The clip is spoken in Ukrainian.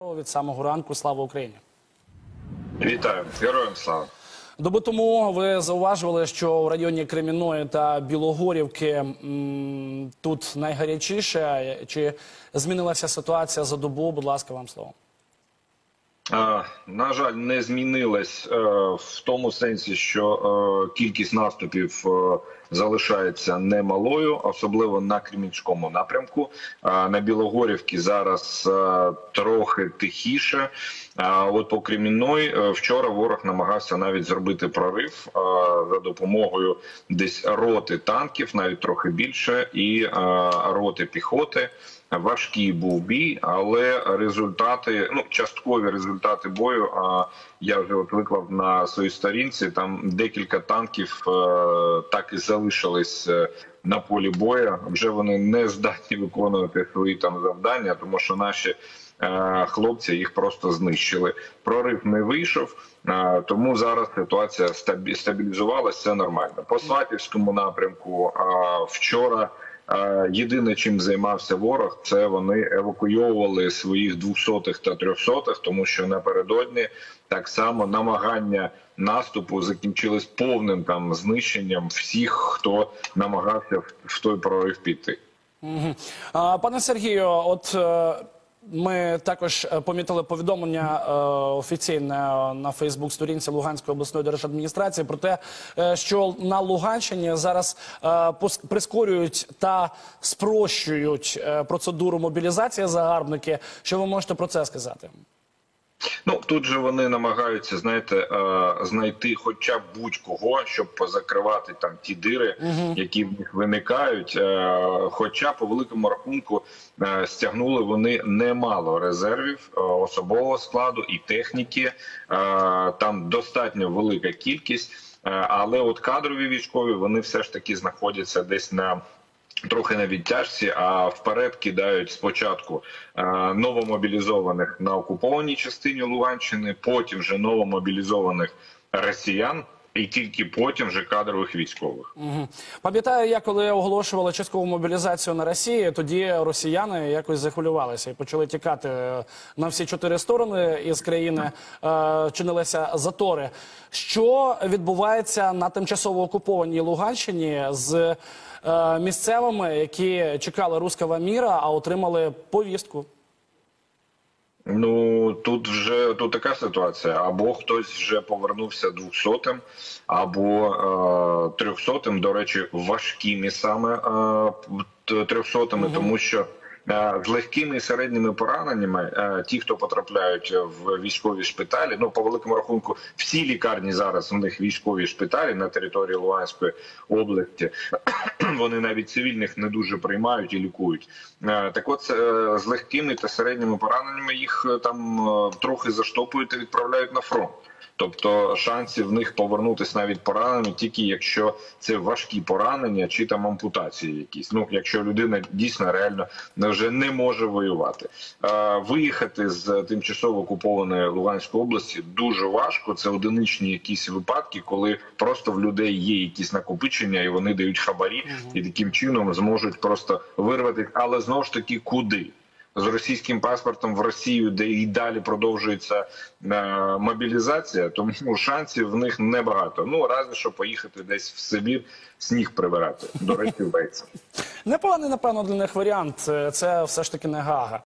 від самого ранку. Слава Україні! Вітаю, героям слава. Добу тому ви зауважували, що в районі Креміної та Білогорівки м, тут найгарячіше. Чи змінилася ситуація за добу? Будь ласка, вам слово. На жаль, не змінилась е, в тому сенсі, що е, кількість наступів е, залишається немалою, особливо на Кремінському напрямку. На Білогорівці зараз трохи тихіше. От по Кремінної вчора ворог намагався навіть зробити прорив за допомогою десь роти танків, навіть трохи більше, і роти піхоти. Важкий був бій, але результати, ну часткові результати бою. А я вже от виклав на своїй сторінці. Там декілька танків е, так і залишились е, на полі бою. Вже вони не здатні виконувати свої там завдання, тому що наші е, хлопці їх просто знищили. Прорив не вийшов. Тому зараз ситуація стабі- стабілізувалася, все нормально. По Сватівському напрямку вчора. Єдине, чим займався ворог, це вони евакуйовували своїх двохсотих та трьохсотих, тому що напередодні так само намагання наступу закінчились повним там знищенням всіх, хто намагався в- той прорив піти. Пане Сергію, от е, ми також е, помітили повідомлення е, офіційне на Фейсбук-сторінці Луганської обласної держадміністрації про те, е, що на Луганщині зараз е, прискорюють та спрощують е, процедуру мобілізації загарбники. Що ви можете про це сказати? Ну тут же вони намагаються, знаєте, е, знайти хоча б будь-кого, щоб позакривати там ті дири, які в них виникають. Е, Хоча по великому рахунку е, стягнули вони немало резервів особового складу і техніки. Там достатньо велика кількість, але от кадрові військові вони все ж таки знаходяться десь на. Трохи на відтяжці, а вперед кидають спочатку е, новомобілізованих на окупованій частині Луганщини, потім вже новомобілізованих росіян, і тільки потім вже кадрових військових. Мгм. Пам'ятаю, я коли оголошували часткову мобілізацію на Росії, тоді росіяни якось захвилювалися і почали тікати е, на всі чотири сторони із країни. Е, чинилися затори. Що відбувається на тимчасово окупованій Луганщині з е, місцевими, які чекали руского міра, а отримали повістку? Ну тут вже тут така ситуація: або хтось вже повернувся двохсотим, або е, трьохсотим. До речі, важкими саме е, трьохсотими, тому що. е, З легкими і середніми пораненнями, е, ті, хто потрапляють в військові шпиталі, ну по великому рахунку, всі лікарні зараз у них військові шпиталі на території Луганської області. Вони навіть цивільних не дуже приймають і лікують. Е, Так, от е, з легкими та середніми пораненнями їх е, там трохи заштопують і відправляють на фронт. Тобто шансів в них повернутися навіть пораненими, тільки якщо це важкі поранення чи там ампутації, якісь. Ну якщо людина дійсно реально вже не може воювати. Е, Виїхати з тимчасово окупованої Луганської області дуже важко. Це одиничні якісь випадки, коли просто в людей є якісь накопичення, і вони дають хабарі, і таким чином зможуть просто вирвати. Але знову ж таки, куди? З російським паспортом в Росію, де і далі продовжується е, мобілізація, тому шансів в них небагато. Ну разве що поїхати десь в Сибір, сніг прибирати. До речі, вдається. Непоганий, напевно, для них варіант. Це все ж таки не Гага.